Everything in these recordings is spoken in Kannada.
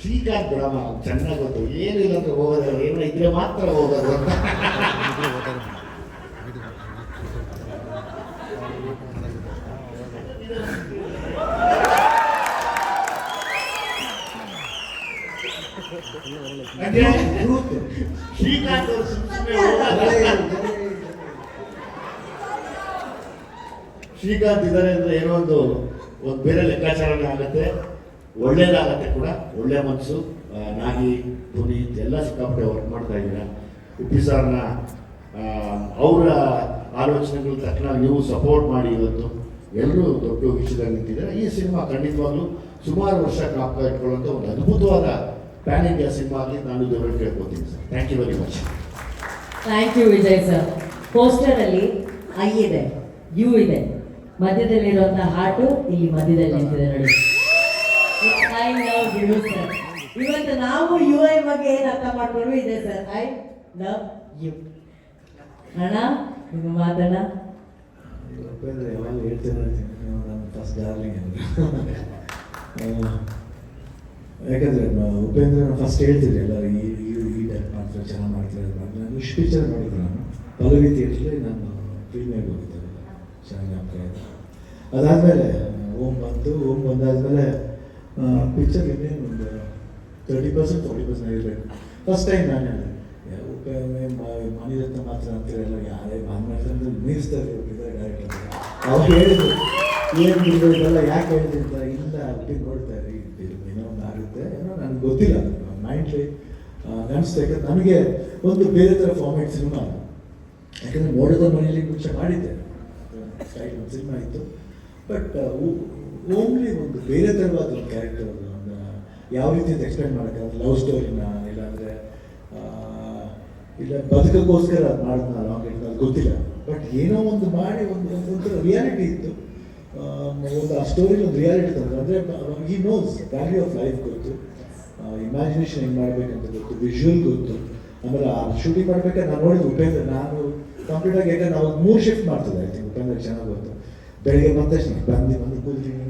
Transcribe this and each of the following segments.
ಶ್ರೀಕಾಂತ್ ಬಿಡಮ್ಮ ಚೆನ್ನಾಗಿ ಗೊತ್ತು ಏನಿಲ್ಲ ಅಂತ ಹೋಗೋದು ಏನೋ ಇದ್ರೆ ಮಾತ್ರ ಹೋಗೋದು ಅಂತ. ಶ್ರೀಕಾಂತ್. ಶ್ರೀಕಾಂತ್ ಇದ್ದಾರೆ ಅಂದ್ರೆ ಏನೋ ಒಂದು ಒಂದು ಬೇರೆ ಲೆಕ್ಕಾಚಾರನೇ ಆಗುತ್ತೆ ಒಳ್ಳೇದಾಗತ್ತೆ ಕೂಡ ಒಳ್ಳೆ ಮನಸ್ಸು ನಾಗಿ ಪುನೀತ್ ಎಲ್ಲ ಸಿಕ್ಕಾಪಟ್ಟೆ ವರ್ಕ್ ಮಾಡ್ತಾ ಇದ್ದೀರಾ? ಉಪ್ಪಿ ಸರ್ನ ಅವರ ಆಲೋಚನೆಗಳು ತಕ್ಷಣ ನೀವು ಸಪೋರ್ಟ್ ಮಾಡಿ ಇವತ್ತು. ಎಲ್ಲರೂ ದೊಡ್ಡ ವಿಷಯದಾಗ ನಿಂತಿದ್ದಾರೆ. ಈ ಸಿನಿಮಾ ಖಂಡಿತವಾಗ್ಲೂ ಸುಮಾರು ವರ್ಷ ಕಾಪ ಇಟ್ಕೊಳ್ಳುವಂಥ ಒಂದು ಅದ್ಭುತವಾದ ಪ್ಯಾನ್ ಇಂಡಿಯಾ ಸಿನಿಮಾ ಆಗಲಿ ನಾನು ದೇವರಲ್ಲಿ ಕೇಳ್ಕೊತೀನಿ sir thank you very much thank you Vijay sir poster ಅಲ್ಲಿ ಐ ಇದೆ, ಯು ಇದೆ. ಮಧ್ಯದಲ್ಲಿರುವಂತಹ ಹಾಟು ಇಲ್ಲಿ ಮಧ್ಯದಲ್ಲಿ ನಿಂತಿದೆ ನೋಡಿ. I sir. ಇವತ್ತು ನಾವು ಯು ಐ ಬಗ್ಗೆ ಏನು ಅರ್ಥ ಮಾಡ್ಕೊಂಡು ಇದೆ ಸರ್. ಐ ಲವ್ ಯು ಅಣ್ಣ, ನಿಮ್ಮ ಮಾತಣ್ಣ ಯಾಕಂದ್ರೆ ಉಪೇಂದ್ರ ಫಸ್ಟ್ ಹೇಳ್ತಿದ್ದೆ ಎಲ್ಲರೂ ಈ ಟೈಪ್ ಮಾಡ್ತಾರೆ, ಚೆನ್ನಾಗಿ ಮಾಡ್ತಾರೆ. ನಾನು ಇಷ್ಟು ಪಿಕ್ಚರ್ ನೋಡಿದ್ರು ನಾನು ಪಲ್ಲವಿ ಥಿಯೇಟ್ರಲ್ಲಿ ನಾನು ಪ್ರೀಮಿಯರ್ ಹೋಗಿದ್ದೆ ಚೆನ್ನಾಗಿ ಜ್ಞಾಪಕ ಅದಾದಮೇಲೆ ಓಮ್ ಬಂತು. ಓಮ್ ಬಂದಾದಮೇಲೆ ಪಿಕ್ಚರ್ ಇನ್ನೇನು ಒಂದು ತರ್ಟಿ ಪರ್ಸೆಂಟ್ ಫೋರ್ಟಿ ಪರ್ಸೆಂಟ್ ಇರಬೇಕು ಫಸ್ಟ್ ಟೈಮ್ ನಾನು ಹೇಳಿದೆ. ಮಣಿರತ್ನ ಮಾತ್ರ ಅಂತೀರಲ್ಲ, ಯಾರೇ ಭಾನುವಾರ ಅಂದ್ರೆ ಮೀರಿಸ್ತಾರೆ ಡೈರೆಕ್ಟರ್ ಅವ್ರು ಹೇಳಿದ್ರು, ಏನು ಇದೆಲ್ಲ ಯಾಕೆ ಹೇಳಿದ್ರು ಇಲ್ಲ ಹುಟ್ಟಿ ನೋಡ್ತಾರೆ ಏನೋ ಒಂದು ಆಗುತ್ತೆ, ಏನೋ ನನಗೆ ಗೊತ್ತಿಲ್ಲ ಮೈಂಡ್ಲಿ ಅನಿಸ್ತಾ ಯಾಕಂದ್ರೆ ನನಗೆ ಒಂದು ಬೇರೆ ಥರ ಫಾರ್ಮೇಟ್ ಸಿನಿಮಾ ಯಾಕಂದ್ರೆ ಮೋಡದ ಮನೆಯಲ್ಲಿ ಮುಂಚೆ ಮಾಡಿದ್ದೆ. ಸ್ಟೈಲ್ ಒಂದು ಸಿನಿಮಾ ಇತ್ತು. ಬಟ್ ಓನ್ಲಿ ಒಂದು ಬೇರೆ ತರವಾದ ಒಂದು ಕ್ಯಾರೆಕ್ಟರ್ ಯಾವ ರೀತಿ ಅಂತ ಎಕ್ಸ್ಪ್ಲೈನ್ ಮಾಡೋಕ್ಕಾಗಲ್ಲ ಲವ್ ಸ್ಟೋರಿನ ಇಲ್ಲಾಂದರೆ ಇಲ್ಲ, ಬದುಕಕ್ಕೋಸ್ಕರ ಅದು ಮಾಡಿದ್ನ ಲಾಂಗ್ ಇಟ್ಟು ಅದು ಗೊತ್ತಿಲ್ಲ. ಬಟ್ ಏನೋ ಒಂದು ಮಾಡಿ ಒಂದು ಒಂಥರ ರಿಯಾಲಿಟಿ ಇತ್ತು. ಒಂದು ಆ ಸ್ಟೋರಿಲಿ ಒಂದು ರಿಯಾಲಿಟಿ ತಂದ್ರೆ ಅಂದರೆ ಈ ನೋಸ್ ವ್ಯಾಲ್ಯೂ ಆಫ್ ಲೈಫ್ ಗೊತ್ತು. ಇಮ್ಯಾಜಿನೇಷನ್ ಹೆಂಗೆ ಮಾಡಬೇಕಂತ ಗೊತ್ತು ವಿಜುವಲ್ ಗೊತ್ತು. ಆಮೇಲೆ ಆ ಶೂಟಿಂಗ್ ಮಾಡ್ಬೇಕಾದ್ರೆ ನಾನು ನೋಡಿದ ಉಪೇಂದ್ರ. ನಾನು ಕಂಪ್ಲೀಟ್ ಆಗಿ ಯಾಕಂದ್ರೆ ನಾವು ಮೂರು ಶಿಫ್ಟ್ ಮಾಡ್ತಿದ್ದೆ ಐ ಥಿಂಕ್ ಉಪೇಂದ್ರ ಚೆನ್ನಾಗಿ ಗೊತ್ತು. ಬೆಳಿಗ್ಗೆ ಬಂದ ತಕ್ಷಣ ಬಂದು ಬಂದು ಹಿಂಗೆಲ್ಲ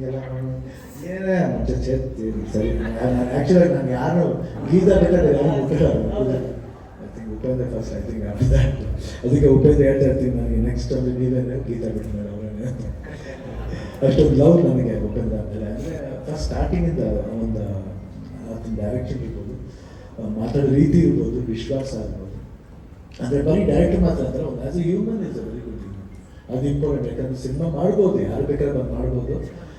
ಏನೇ ಸೇರ್ತೀವಿ ಸರಿ. ಆ್ಯಕ್ಚುಲಾಗಿ ನಾನು ಯಾರು ಗೀತಾ ಬೇಕಾದ್ರೆ ಯಾರು ಮುಟ್ಟಿಲ್ಲ I Upendra first I think ಅದಕ್ಕೆ ಉಪೇಂದ್ರ ಹೇಳ್ತಾ ಇರ್ತೀನಿ, ನನಗೆ ನೆಕ್ಸ್ಟ್ ಒಂದು ನೀವೇನೆ ಗೀತಾ ಬಿಟ್ಟಿದ್ದಾರೆ ಅವರೇ ಅಷ್ಟೊಂದು ಲವ್ ನನಗೆ ಉಪೇಂದ್ರ ಆಮೇಲೆ ಅಂದರೆ ಫಸ್ಟ್ ಸ್ಟಾರ್ಟಿಂಗಿಂದ ಒಂದು ಅದನ್ನ ಡೈರೆಕ್ಷನ್ ಇರ್ಬೋದು ಮಾತಾಡೋ ರೀತಿ ಇರ್ಬೋದು, ವಿಶ್ವಾಸ ಆಗ್ಬೋದು ಅಂದರೆ ಬರೀ ಡೈರೆಕ್ಟ್ ಮಾತ್ರ ಅಂದ್ರೆ ಒಂದು as a human is a very good ಅದು ಇಂಪಾರ್ಟೆಂಟ್ ಯಾಕಂದ್ರೆ ಸಿನಿಮಾ ಮಾಡ್ಬೋದು, ಯಾರು ಬೇಕಾದ್ರೆ ಬಂದು ಮಾಡ್ಬೋದು.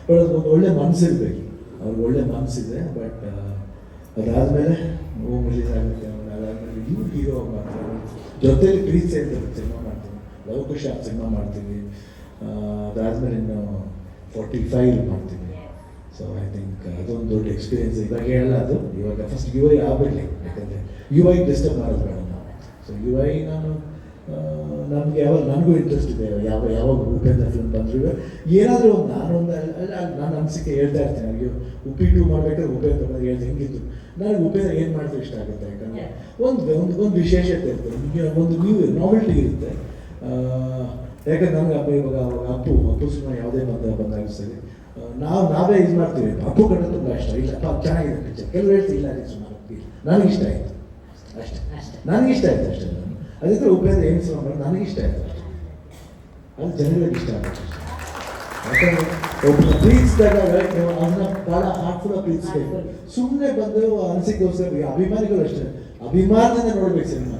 ಬಟ್ ಅದು ಒಂದು ಒಳ್ಳೆ ಮನಸ್ಸಿರ್ಬೇಕು ಅವ್ರಿಗೆ ಒಳ್ಳೆ ಮನಸ್ಸಿದೆ ಬಟ್ ಅದಾದಮೇಲೆ ಓಮ್ ರಿಲೀಸ್ ಆಗುತ್ತೆ ಅದಾದಮೇಲೆ ಇವ್ರು ಹೀರೋ ಮಾಡ್ತಾರೆ. ಜೊತೆಲಿ ಪ್ರೀತಿ ಅಂತ ಸಿನಿಮಾ ಮಾಡ್ತೀನಿ. ಲವ್ ಖುಷಿ ಆ ಸಿನಿಮಾ ಮಾಡ್ತೀನಿ ಅದಾದಮೇಲೆ ಇನ್ನು ಫಾರ್ಟಿ ಫೈವ್ ಮಾಡ್ತೀವಿ ಸೊ ಐ ಥಿಂಕ್ ಅದೊಂದು ದೊಡ್ಡ ಎಕ್ಸ್ಪೀರಿಯನ್ಸ್ ಇವಾಗ ಹೇಳಲ್ಲ ಅದು. ಇವಾಗ ಫಸ್ಟ್ ಯು ಐ ಆಗಬೇಕು. ಯಾಕಂದರೆ ಯು ಐ ಡಿಸ್ಟರ್ಬ್ ಮಾಡೋದು ಬೇಡ ನಾವು. ಸೊ ಯು ಐ ನಾನು ನಮಗೆ ಯಾವಾಗ ನನಗೂ ಇಂಟ್ರೆಸ್ಟ್ ಇದೆ ಯಾವ ಯಾವಾಗ ಉಪೇಂದ್ರ ಫಿಲ್ಮ್ ಬಂದ್ರು. ಏನಾದರೂ ಒಂದು ನಾನು ಅನಿಸಿಕೆ ಹೇಳ್ತಾ ಇರ್ತೀನಿ. ಅಯ್ಯೋ ಉಪ್ಪಿಟ್ಟು ಮಾಡಬೇಕು ಉಪೇಂದ್ರ ಬಗ್ಗೆ ಹೇಳಿದೆ ಹೆಂಗಿತ್ತು? ನನಗೆ ಉಪೇಂದ್ರ ಏನು ಮಾಡಿದ್ರೆ ಇಷ್ಟ ಆಗುತ್ತೆ ಯಾಕಂದರೆ ಒಂದು ಒಂದು ಒಂದು ವಿಶೇಷತೆ ಇರ್ತದೆ ನಿಮಗೆ ಒಂದು ನ್ಯೂ ನಾವೆಲ್ಟಿ ಇರುತ್ತೆ. ಯಾಕಂದ್ರೆ ನನಗೆ ಅಪ್ಪ ಇವಾಗ ಅವಾಗ ಅಪ್ಪು ಅಪ್ಪು ಸಿನಿಮಾ ಯಾವುದೇ ಬಂದ ಬಂದಾಗ ಸರಿ. ನಾವು ನಾವೇ ಇದು ಮಾಡ್ತೀವಿ. ಅಪ್ಪು ಕಡೆ ತುಂಬ ಇಷ್ಟ. ಇಲ್ಲ ಅಪ್ಪ ಚೆನ್ನಾಗಿದೆ ಪಿಕ್ಚರ್ ಕೆಲವು ಹೇಳ್ತೀವಿ ಇಲ್ಲ ಸುಮ್ಮನೆ ಸುಮಾರು ನನಗೆ ಇಷ್ಟ ಆಯಿತು. ಅಷ್ಟೇ. ಅಷ್ಟೇ. ನನಗೆ ಇಷ್ಟ ಆಯ್ತು ಅಷ್ಟೇ. ಅದಕ್ಕೆ ಉಪೇಂದ್ರ ಏನು ಸಿನಿಮಾ ನನಗಿಷ್ಟ ನನಗೆ ಇಷ್ಟ ಆಯ್ತು. ಅದು ಜನರಿಗೆ ಇಷ್ಟ ಆಗುತ್ತೆ. ಯಾಕಂದರೆ ಒಬ್ಬ ಪ್ರೀತಿಸಿದಾಗ ಅದನ್ನ ಭಾಳ ಹಾರ್ಟ್ಫುಲ್ ಪ್ರೀತಿಸ್ಬೇಕು. ಸುಮ್ಮನೆ ಬಂದು ಅನಿಸಿಕೆಗೋಸ್ಕರ ಅಭಿಮಾನಿಗಳು ಅಷ್ಟೇ. ಅಭಿಮಾನದಿಂದ ನೋಡ್ಬೇಕು ಸಿನಿಮಾ.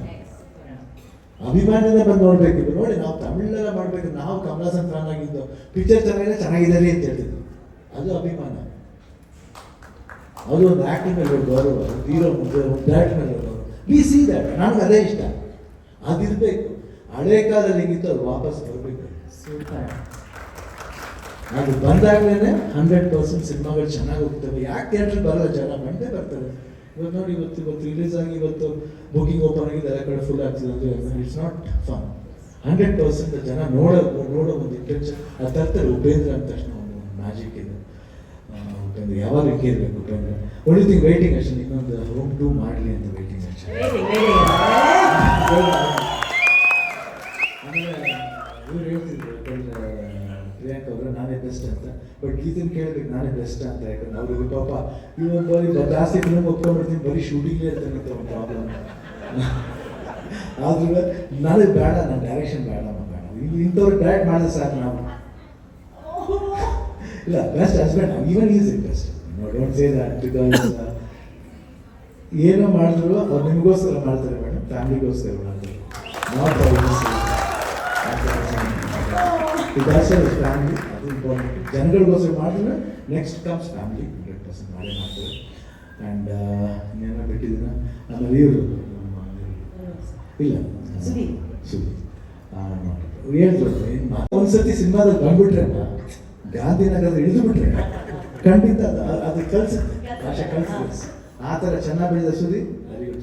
ಅಭಿಮಾನದಿಂದ ಬಂದು ನೋಡ್ಬೇಕು. ಇದು ನೋಡಿ ನಾವು ತಮಿಳೆಲ್ಲ ಮಾಡ್ಬೇಕು. ನಾವು ಕಮಲಾಸನ್ ಫ್ಯಾನ್ ಆಗಿದ್ದು ಪಿಕ್ಚರ್ ಚೆನ್ನಾಗಿದೆ ಚೆನ್ನಾಗಿದೆ ರೀ ಅಂತ ಹೇಳಿದ್ರು ಅದು ಅಭಿಮಾನ. ಅದು ಒಂದು ಆ್ಯಕ್ಟಿಂಗ್ ಒಂದು ಗೌರವ. ಹೀರೋ ಒಂದು ಆ್ಯಕ್ಟಿಂಗ್ ಗೌರವ. ವಿ ಸಿ ದಟ್ ನನಗೆ ಅದೇ ಇಷ್ಟ. ಅದಿರಬೇಕು. ಹಳೆ ಕಾಲದಲ್ಲಿ ಹೆಂಗಿತ್ತು ಅದು ವಾಪಸ್ ಬರಬೇಕು. ಅದು ಬಂದಾಗಲೇ ಹಂಡ್ರೆಡ್ ಪರ್ಸೆಂಟ್ ಸಿನಿಮಾಗಳು ಚೆನ್ನಾಗಿ ಹೋಗ್ತವೆ. ಯಾಕೆ ಥಿಯೇಟ್ರ್ ಬರಲ್ಲ ಜನ ಬಂದೇ ಬರ್ತಾರೆ. ಇವತ್ತು ನೋಡಿ ಇವತ್ತು ಇವತ್ತು ರಿಲೀಸ್ ಆಗಿ ಇವತ್ತು ಬುಕಿಂಗ್ ಓಪನ್ ಆಗಿದೆ ಎಲ್ಲ ಕಡೆ ಫುಲ್ ಆಗ್ತಿದೆ ಅಂದರೆ it's not fun hundred percent ಜನ ನೋಡೋ ನೋಡೋ ಒಂದು ಇಂಟೆನ್ಷನ್ ಅದು ತರ್ತಾರೆ ಉಪೇಂದ್ರ ಅಂದ ತಕ್ಷಣ ಒಂದು ಮ್ಯಾಜಿಕ್ ಇದೆ. ಉಪೇಂದ್ರ ಯಾವಾಗ ಕೇಳಬೇಕು ಉಪೇಂದ್ರ? ಒಳ್ಳೆ ಥಿಂಗ್ ವೇಟಿಂಗ್ ಅಷ್ಟೇ. ಇನ್ನೊಂದು ರೂಮ್ ಟೂ ಮಾಡಲಿ ಅಂತ ವೈಟಿಂಗ್ ಅಷ್ಟೇ. ಇವ್ರು ಹೇಳ್ತಿದ್ರು ಯಾಕಂದ್ರೆ ಪ್ರಿಯಾಂಕ ನಾನೇ ಬೆಸ್ಟ್ ಅಂತ. ಬಟ್ ಗೀತನ್ ಕೇಳ್ಬೇಕು, ನಾನೇ ಬೆಸ್ಟ್ ಅಂತ ಯಾಕಂದ್ರೆ ಅವ್ರಿಗೆ ಪಾಪ ಇವನ್ ಬರೀ ಜಾಸ್ತಿ ಫಿಲ್ಮ್ ಒಪ್ಕೊಂಡ್ಬಿಡ್ತೀನಿ, ಬರೀ ಶೂಟಿಂಗೇ ಇರ್ತಾನೆ ಅಂತ ಒಂದು ಪ್ರಾಬ್ಲಮ್ ಆದ್ರೂ ನನಗೆ ಬೇಡ ನನ್ನ ಡೈರೆಕ್ಷನ್ ಬೇಡ ಬೇಡ. ಇಂಥವ್ರು ಡೈರೆಕ್ಟ್ ಮಾಡಿದ್ರೆ ಸಾಕು ನಾವು. ಇಲ್ಲ best husband even is it best don't say that because ಏನೋ ಮಾಡಿದ್ರು, ಅವ್ರು ನಿಮಗೋಸ್ಕರ ಮಾಡ್ತಾರೆ ಫ್ಯಾಮಿಲಿಗೋಸ್ಕರ ಮಾಡ್ತಾರೆ ನಾಟ್ ಫ್ಯಾಮಿಲಿ ಅದು ಇಂಪಾರ್ಟೆಂಟ್ ಜನಗಳಿಗೋಸ್ಕರ ಮಾಡಿದ್ರೆ next comes family hundred percent ಮಾಡೇ ಮಾಡ್ತಾರೆ ಆ್ಯಂಡ್ ಇನ್ನೇನೋ ಬಿಟ್ಟಿದ್ದೀನ ಆಮೇಲೆ ಇವರು ಇಲ್ಲ. ಏನ್ ಮಾ- ಒಂದ್ಸತಿ ಸಿನಿಮಾದಲ್ಲಿ ಬಂದ್ಬಿಟ್ರೆ ಗಾಂಧಿನಗರದ ಇಳಿದು ಬಿಟ್ರೆ ಖಂಡಿತ ಅದು ಕಲ್ಸ ಭಾಷೆ ಕಲ್ಸ ಆ ಥರ ಚೆನ್ನಾಗಿ ಬೆಳೆದ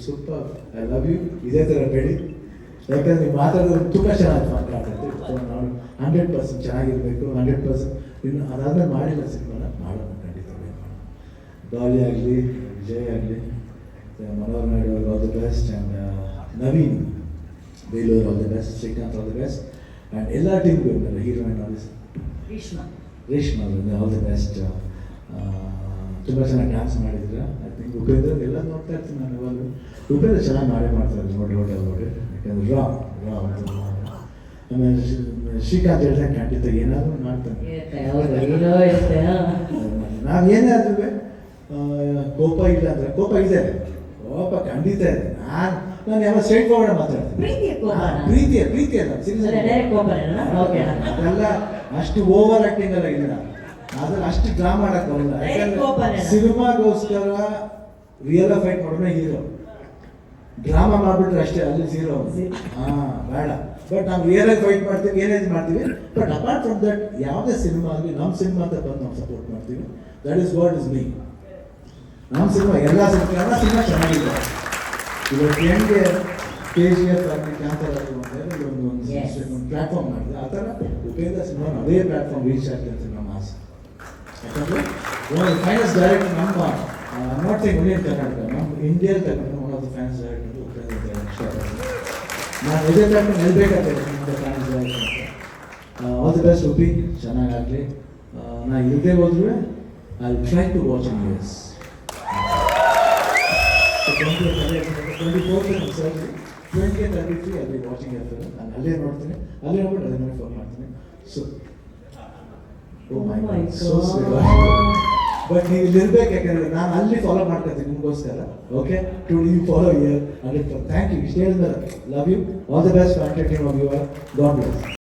ಸೂಪರ್ ಐ ಲವ್ ಯು ಇದೇ ಥರ ಬೆಳಿ ಯಾಕಂದ್ರೆ ನೀವು ಮಾತಾಡೋದು ತುಂಬ ಚೆನ್ನಾಗಿ ಮಾತಾಡ್ತಾರೆ ನಾವು ಹಂಡ್ರೆಡ್ ಪರ್ಸೆಂಟ್ ಚೆನ್ನಾಗಿರಬೇಕು. ಹಂಡ್ರೆಡ್ ಪರ್ಸೆಂಟ್ ಇನ್ನು ಅದಾದಮೇಲೆ ಮಾಡಿಲ್ಲ ಸಿನಿಮಾನ ಮಾಡೋಣ ಖಂಡಿತ ಡಾಲಿ ಆಗಲಿ ವಿಜಯ್ ಆಗಲಿ ಮನೋಹರ್ ನಾಯ್ಡು ಅವ್ರಿಗೆ all the best and Naveen Belur all the best Srikanth all the best and ಎಲ್ಲ ಟೀಮ್ಗೂ heroine all Reshma. Reshma all the best ತುಂಬ ಚೆನ್ನಾಗಿ ಡ್ಯಾನ್ಸ್ ಮಾಡಿದ್ರು ಐ ಥಿಂಕ್ ಉಪೇಂದ್ರ ಎಲ್ಲ ನೋಡ್ತಾ ಇರ್ತೀನಿ ನಾನು ಇವಾಗ ಉಪೇಂದ್ರ ಚೆನ್ನಾಗಿ ಮಾಡೇ ಮಾಡ್ತಾರೆ ನೋಡಿ ನೋಡಿ ನೋಡಿ. ಯಾಕಂದ್ರೆ ರಾ ರಾ ಅಂತ ಆಮೇಲೆ ಶ್ರೀ- ಶ್ರೀಕಾಂತ್ ಹೇಳಿದ್ರೆ ಖಂಡಿತ ಏನಾದರೂ ಮಾಡ್ತಾರೆ. ನಾವು ಏನೇ ಆದ್ರೂ ಕೋಪ ಇಲ್ಲ ಅಂದ್ರೆ ಕೋಪ ಇದೆ ಕೋಪ ಖಂಡಿತ ಇದೆ. ನಾನು ನಾನು ಯಾವ ಸೈಡ್ ಫಾರ್ವರ್ಡ್ ಮಾತಾಡ್ತೀನಿ. ಪ್ರೀತಿಯ ಪ್ರೀತಿ ಅಲ್ಲ ಅಲ್ಲ. ಅದೆಲ್ಲ ಅಷ್ಟು ಓವರ್ ಆಕ್ಟಿಂಗ್ ಎಲ್ಲ ಇಲ್ಲ ಅದ್ರಲ್ಲಿ ಅಷ್ಟು ಡ್ರಾ ಮಾಡಕ್ ಬರಲ್ಲ? ಸಿನಿಮಾಗೋಸ್ಕರ ರಿಯಲ್ ಫೈಟ್ ಮಾಡೋಣ ಹೀರೋ ಡ್ರಾಮಾ ಮಾಡ್ಬಿಟ್ರೆ ಅಷ್ಟೇ ಅಲ್ಲಿ ಝೀರೋ. ಹಾ ಬೇಡ. ಬಟ್ ನಾವು ರಿಯಲ್ ಆಗಿ ಫೈಟ್ ಮಾಡ್ತೀವಿ ಏನೇಜ್ ಮಾಡ್ತೀವಿ. ಬಟ್ ಅಪಾರ್ಟ್ ಫ್ರಮ್ ದಟ್ ಯಾವುದೇ ಸಿನಿಮಾ ಆಗಲಿ ನಮ್ಮ ಸಿನಿಮಾ ಅಂತ ಬಂದು ನಾವು ಸಪೋರ್ಟ್ ಮಾಡ್ತೀವಿ. That is what is me ನಮ್ಮ ಸಿನಿಮಾ ಎಲ್ಲ ಸಿನಿಮಾ ಎಲ್ಲ ಸಿನಿಮಾ ಚೆನ್ನಾಗಿದೆ. ಇವತ್ತು ಹೆಂಗೆ ಕೆ ಜಿ ಎಫ್ ಆಗಲಿ ಕ್ಯಾನ್ಸರ್ ಆಗಲಿ ಒಂದು ಒಂದು ಪ್ಲಾಟ್ಫಾರ್ಮ್ ಮಾಡಿದೆ. ಆ ಥರ ಉಪೇಂದ್ರ ಸಿನಿಮಾ ಅದೇ ಪ್ಲಾಟ್ಫಾರ್ಮ್ ರೀಚ್ ಅಂತ ಒನ್ ಯಾಕಂದರೆ ಒಂದು ಫೈನಾನ್ಸ್ ಡೈರೆಕ್ಟರ್ ನಮ್ಮ ನಾಟ್ ಇಂಡಿಯನ್ ಕರ್ನಾಟಕ ನಮ್ಮ Indian Karnataka one of the finance director ನಾನು ಇದೇ ಪ್ಲಾಟ್ಫಾರ್ಮ್ ನಿಲ್ಬೇಕಾಗ್ತದೆ ನಿಮ್ಮ finance director all the best Uppi ಚೆನ್ನಾಗಾಗಲಿ. ನಾನು ಇಲ್ಲದೆ ಹೋದ್ರೆ I try to watch in use twenty four twenty thirty three ಅಲ್ಲಿ ವಾಚಿಂಗ್ ಇರ್ತದೆ ನಾನು ಅಲ್ಲೇ ನೋಡ್ತೀನಿ. ಅಲ್ಲೇ ಹೋಗ್ಬಿಟ್ಟು ಅದನ್ನ ಫೋನ್ ಮಾಡ್ತೀನಿ. So Oh my so God. But ನೀವು ಇಲ್ಲಿ ಇರ್ಬೇಕು ಯಾಕಂದ್ರೆ ನಾನು ಅಲ್ಲಿ ಫಾಲೋ ಮಾಡ್ಕೊತೀನಿ ನಿಮಗೋಸ್ಕರ. Okay to you follow year hundred thank you ಇಷ್ಟು ಹೇಳಿದ್ಮೇಲೆ love you all the best team of your God bless